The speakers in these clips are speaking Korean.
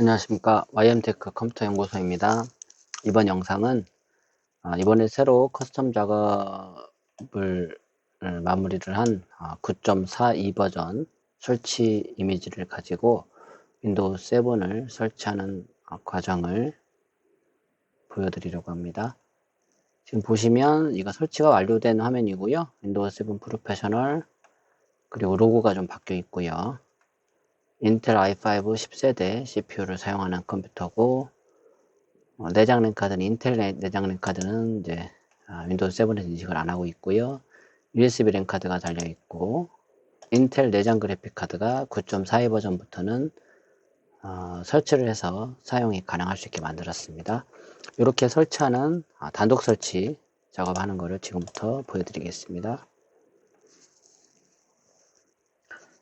안녕하십니까. YM테크 컴퓨터 연구소입니다. 이번 영상은 아, 이번에 새로 커스텀 작업을 음, 마무리를 한 9.42 버전 설치 이미지를 가지고 윈도우 7을 설치하는 아, 과정을 보여드리려고 합니다. 지금 보시면 이거 설치가 완료된 화면이고요. 윈도우 7 프로페셔널 그리고 로고가 좀 바뀌어 있고요 인텔 i5 10세대 CPU를 사용하는 컴퓨터고 어, 내장 랜카드는 인텔 내장 랜카드는 이제 아, 윈도우 7에서 인식을 안 하고 있고요. USB 랜카드가 달려 있고 인텔 내장 그래픽 카드가 9.42 버전부터는 어, 설치를 해서 사용이 가능할 수 있게 만들었습니다. 이렇게 설치하는 아, 단독 설치 작업하는 것을 지금부터 보여드리겠습니다.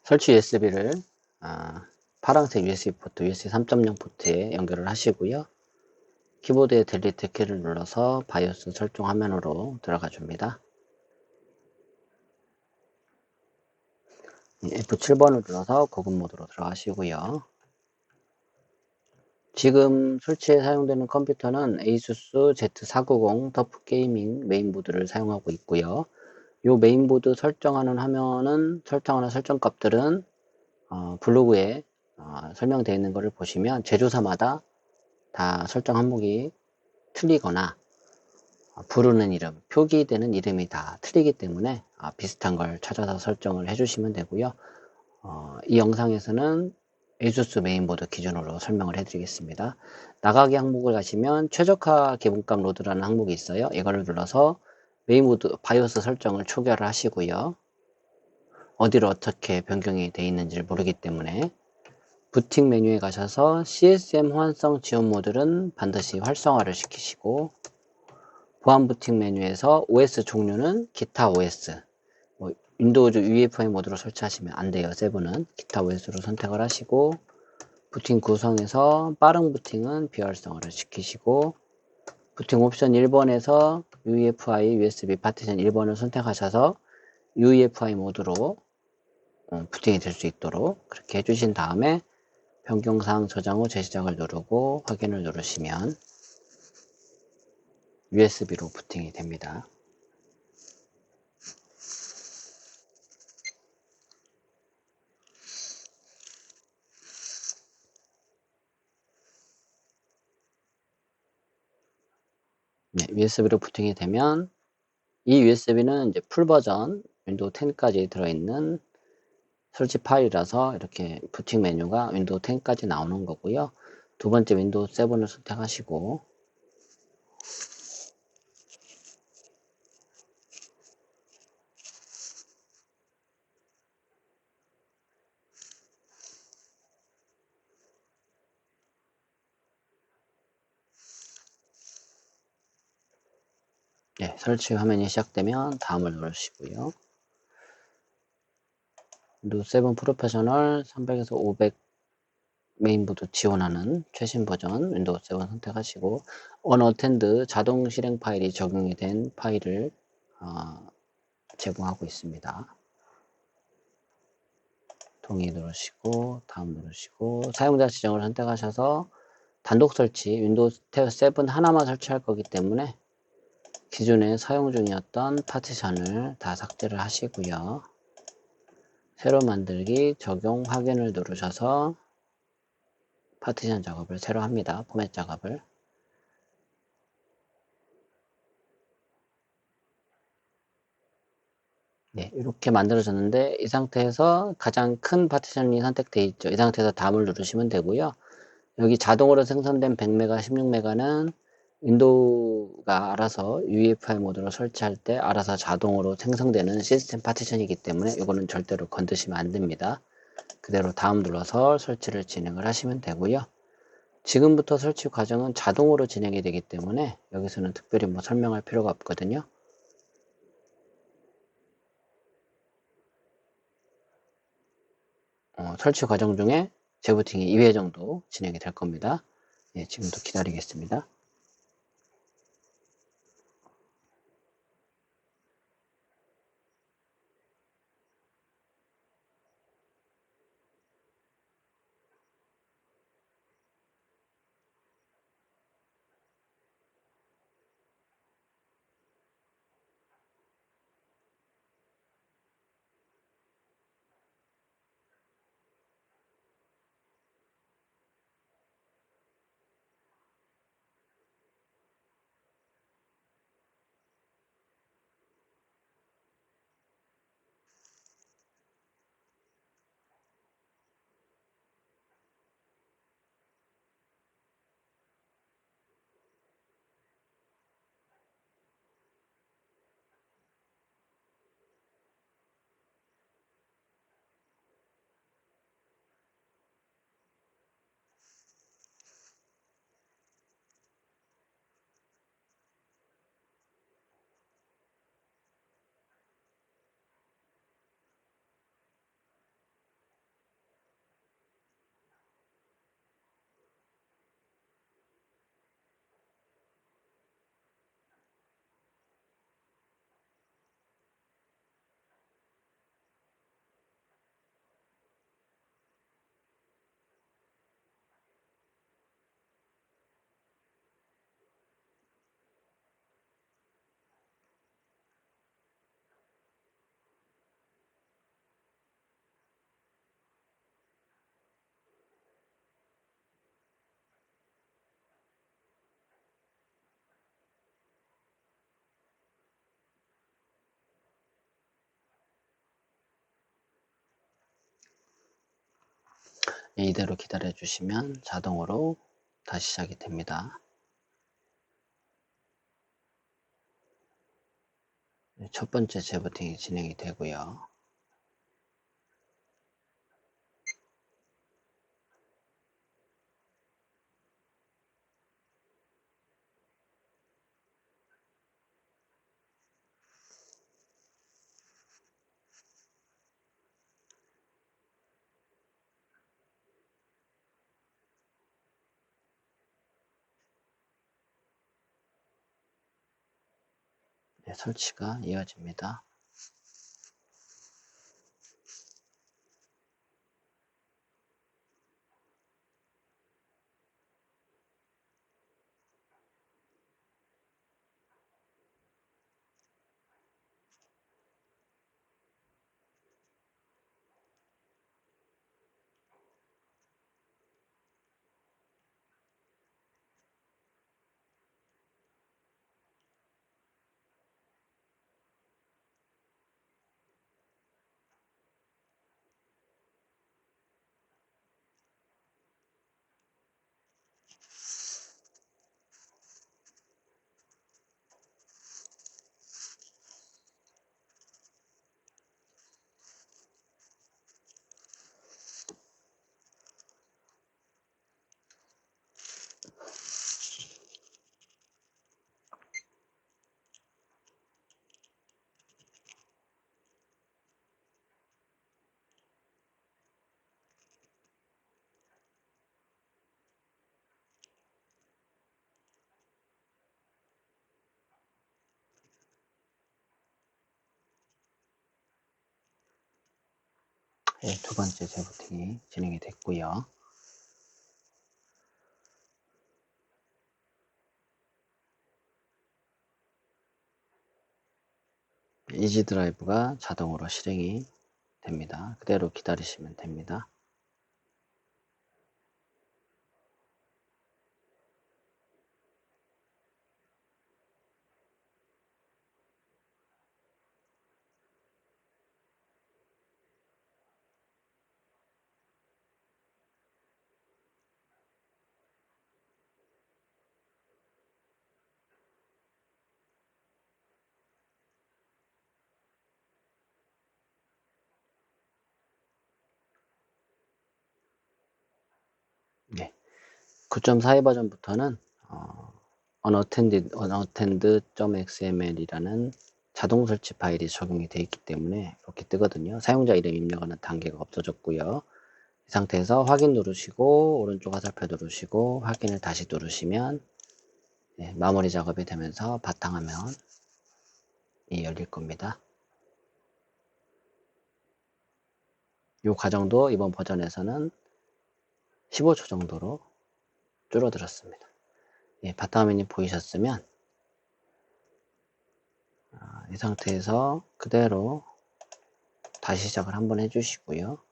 설치 USB를 아, 파란색 USB 포트, USB 3.0 포트에 연결을 하시고요. 키보드에 델리트 키를 눌러서 바이오스 설정 화면으로 들어가 줍니다. F7번을 눌러서 고급 모드로 들어가시고요. 지금 설치에 사용되는 컴퓨터는 ASUS Z490 터프 게이밍 메인보드를 사용하고 있고요. 이 메인보드 설정하는 화면은 설정하는 설정 값들은 어, 블로그에 어, 설명되어 있는 것을 보시면 제조사마다 다 설정 항목이 틀리거나 어, 부르는 이름, 표기되는 이름이 다 틀리기 때문에 어, 비슷한 걸 찾아서 설정을 해주시면 되고요. 어, 이 영상에서는 ASUS 메인보드 기준으로 설명을 해드리겠습니다. 나가기 항목을 가시면 최적화 기본값 로드라는 항목이 있어요. 이거를 눌러서 메인보드 바이오스 설정을 초기화를 하시고요. 어디로 어떻게 변경이 되어 있는지를 모르기 때문에 부팅 메뉴에 가셔서 CSM 호환성 지원 모듈은 반드시 활성화를 시키시고 보안 부팅 메뉴에서 OS 종류는 기타 OS 뭐 윈도우즈 UEFI 모드로 설치하시면 안 돼요. 세븐은 기타 OS로 선택을 하시고 부팅 구성에서 빠른 부팅은 비활성화를 시키시고 부팅 옵션 1번에서 UEFI USB 파티션 1번을 선택하셔서 UEFI 모드로 어, 부팅이 될 수 있도록 그렇게 해주신 다음에 변경사항 저장 후 재시작을 누르고 확인을 누르시면 USB로 부팅이 됩니다. 네, USB로 부팅이 되면 이 USB는 이제 풀 버전 윈도우 10까지 들어있는 설치 파일이라서 이렇게 부팅 메뉴가 윈도우 10까지 나오는 거고요. 두 번째 윈도우 7을 선택하시고 네, 설치 화면이 시작되면 다음을 누르시고요. 7 프로페셔널 300에서 500 메인보드 지원하는 최신 버전 윈도우 7 선택하시고 언어텐드 자동 실행 파일이 적용이 된 파일을 어, 제공하고 있습니다. 동의 누르시고 다음 누르시고 사용자 지정을 선택하셔서 단독 설치 윈도우 7 하나만 설치할 거기 때문에 기존에 사용 중이었던 파티션을 다 삭제를 하시고요. 새로 만들기 적용 확인을 누르셔서 파티션 작업을 새로 합니다. 포맷 작업을 네, 이렇게 만들어졌는데 이 상태에서 가장 큰 파티션이 선택되어 있죠. 이 상태에서 다음을 누르시면 되고요. 여기 자동으로 생성된 100메가, 16메가는 윈도우가 알아서 UEFI 모드로 설치할 때 알아서 자동으로 생성되는 시스템 파티션이기 때문에 이거는 절대로 건드시면 안 됩니다. 그대로 다음 눌러서 설치를 진행을 하시면 되고요. 지금부터 설치 과정은 자동으로 진행이 되기 때문에 여기서는 특별히 뭐 설명할 필요가 없거든요. 어, 설치 과정 중에 재부팅이 2회 정도 진행이 될 겁니다. 예, 지금도 기다리겠습니다. 이대로 기다려 주시면 자동으로 다시 시작이 됩니다. 네, 첫 번째 재부팅이 진행이 되고요. 설치가 이어집니다. 네, 두 번째 재부팅이 진행이 됐고요. 이지 드라이브가 자동으로 실행이 됩니다. 그대로 기다리시면 됩니다. 네. 9.42 버전부터는 어, unattended, unattended.xml이라는 자동 설치 파일이 적용이 되어 있기 때문에 이렇게 뜨거든요. 사용자 이름 입력하는 단계가 없어졌고요. 이 상태에서 확인 누르시고 오른쪽 화살표 누르시고 확인을 다시 누르시면 네, 마무리 작업이 되면서 바탕화면이 열릴 겁니다. 이 과정도 이번 버전에서는 15초 정도로 줄어들었습니다. 예, 바탕화면이 보이셨으면 아, 이 상태에서 그대로 다시 시작을 한번 해주시고요.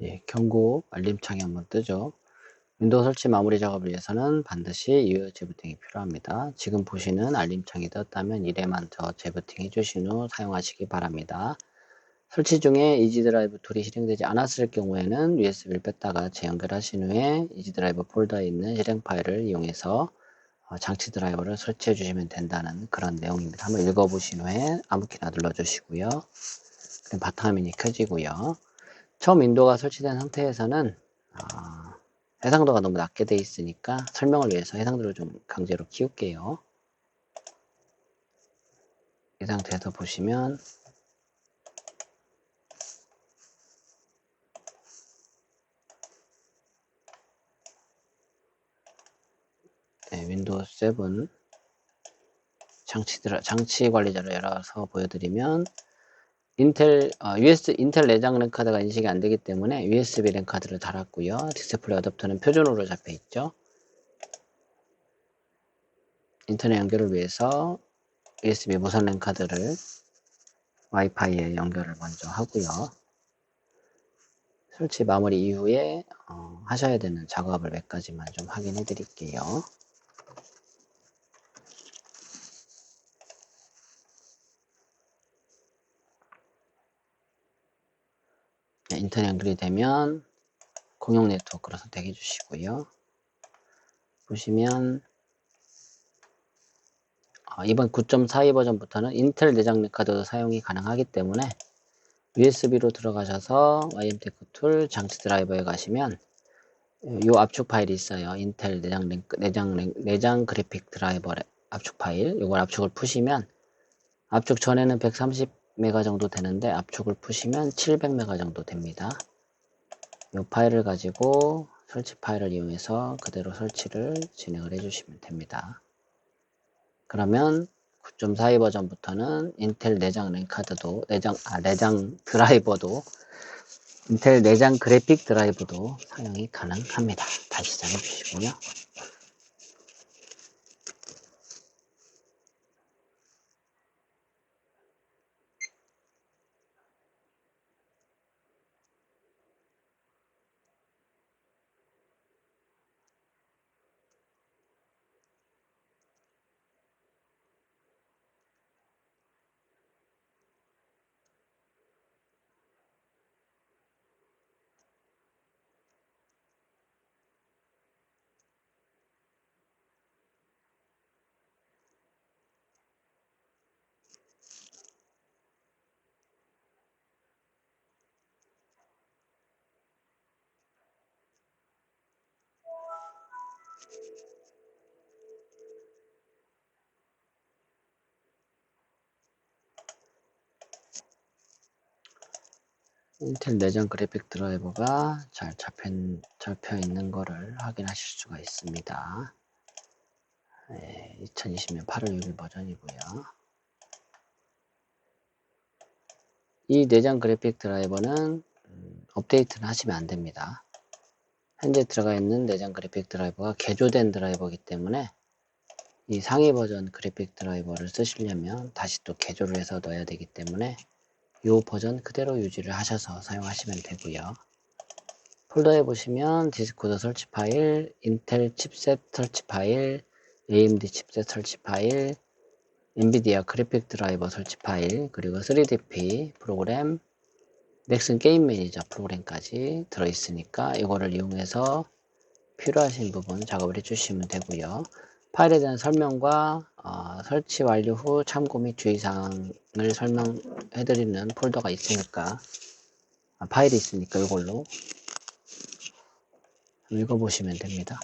예, 경고 알림창이 한번 뜨죠. 윈도우 설치 마무리 작업을 위해서는 반드시 유효 재부팅이 필요합니다. 지금 보시는 알림창이 떴다면 이래 먼저 재부팅 해주신 후 사용하시기 바랍니다. 설치 중에 이지 드라이브 툴이 실행되지 않았을 경우에는 USB를 뺐다가 재연결하신 후에 이지 드라이브 폴더에 있는 실행 파일을 이용해서 어, 장치 드라이버를 설치해 주시면 된다는 그런 내용입니다. 한번 읽어보신 후에 아무키나 눌러주시고요. 바탕화면이 켜지고요. 처음 윈도우가 설치된 상태에서는 어, 해상도가 너무 낮게 돼 있으니까 설명을 위해서 해상도를 좀 강제로 키울게요. 이 상태에서 보시면 네, 윈도우 7 장치들 장치 관리자를 열어서 보여드리면 인텔 어, US 인텔 내장 랜 카드가 인식이 안 되기 때문에 USB 랜 카드를 달았고요. 디스플레이 어댑터는 표준으로 잡혀 있죠. 인터넷 연결을 위해서 USB 무선 랜 카드를 와이파이에 연결을 먼저 하고요. 설치 마무리 이후에 어, 하셔야 되는 작업을 몇 가지만 좀 확인해 드릴게요. 인터넷 연결이 되면 공용 네트워크로 선택해 주시고요. 보시면 어, 이번 9.42 버전부터는 인텔 내장 랜카드 사용이 가능하기 때문에 USB로 들어가셔서 YMTech 툴 장치 드라이버에 가시면 이 압축 파일이 있어요. 인텔 내장 랭크, 내장 랭, 내장 그래픽 드라이버 압축 파일. 이걸 압축을 푸시면 압축 전에는 130 메가 정도 되는데 압축을 푸시면 700메가 정도 됩니다. 이 파일을 가지고 설치 파일을 이용해서 그대로 설치를 진행을 해주시면 됩니다. 그러면 9.42 버전부터는 인텔 내장 랜카드도 내장 아 내장 드라이버도 인텔 내장 그래픽 드라이브도 사용이 가능합니다. 다시 시작해 주시고요. 인텔 내장 그래픽 드라이버가 잘 잡혀, 잡혀 있는 것을 확인하실 수가 있습니다. 네, 2020년 8월 6일 버전이고요. 이 내장 그래픽 드라이버는 음, 업데이트는 하시면 안 됩니다. 현재 들어가 있는 내장 그래픽 드라이버가 개조된 드라이버이기 때문에 이 상위 버전 그래픽 드라이버를 쓰시려면 다시 또 개조를 해서 넣어야 되기 때문에 이 버전 그대로 유지를 하셔서 사용하시면 되고요. 폴더에 보시면 디스코드 설치 파일, 인텔 칩셋 설치 파일, AMD 칩셋 설치 파일, 엔비디아 그래픽 드라이버 설치 파일, 그리고 3DP 프로그램, 넥슨 게임 매니저 프로그램까지 들어있으니까 이거를 이용해서 필요하신 부분 작업을 해주시면 되고요. 파일에 대한 설명과 어, 설치 완료 후 참고 및 주의사항을 설명해드리는 폴더가 있으니까 아, 파일이 있으니까 이걸로 읽어보시면 됩니다.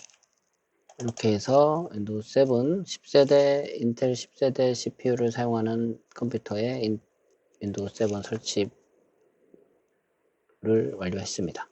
이렇게 해서 윈도우 7 10세대 인텔 10세대 CPU를 사용하는 컴퓨터에 인, 윈도우 7 설치 를 완료했습니다.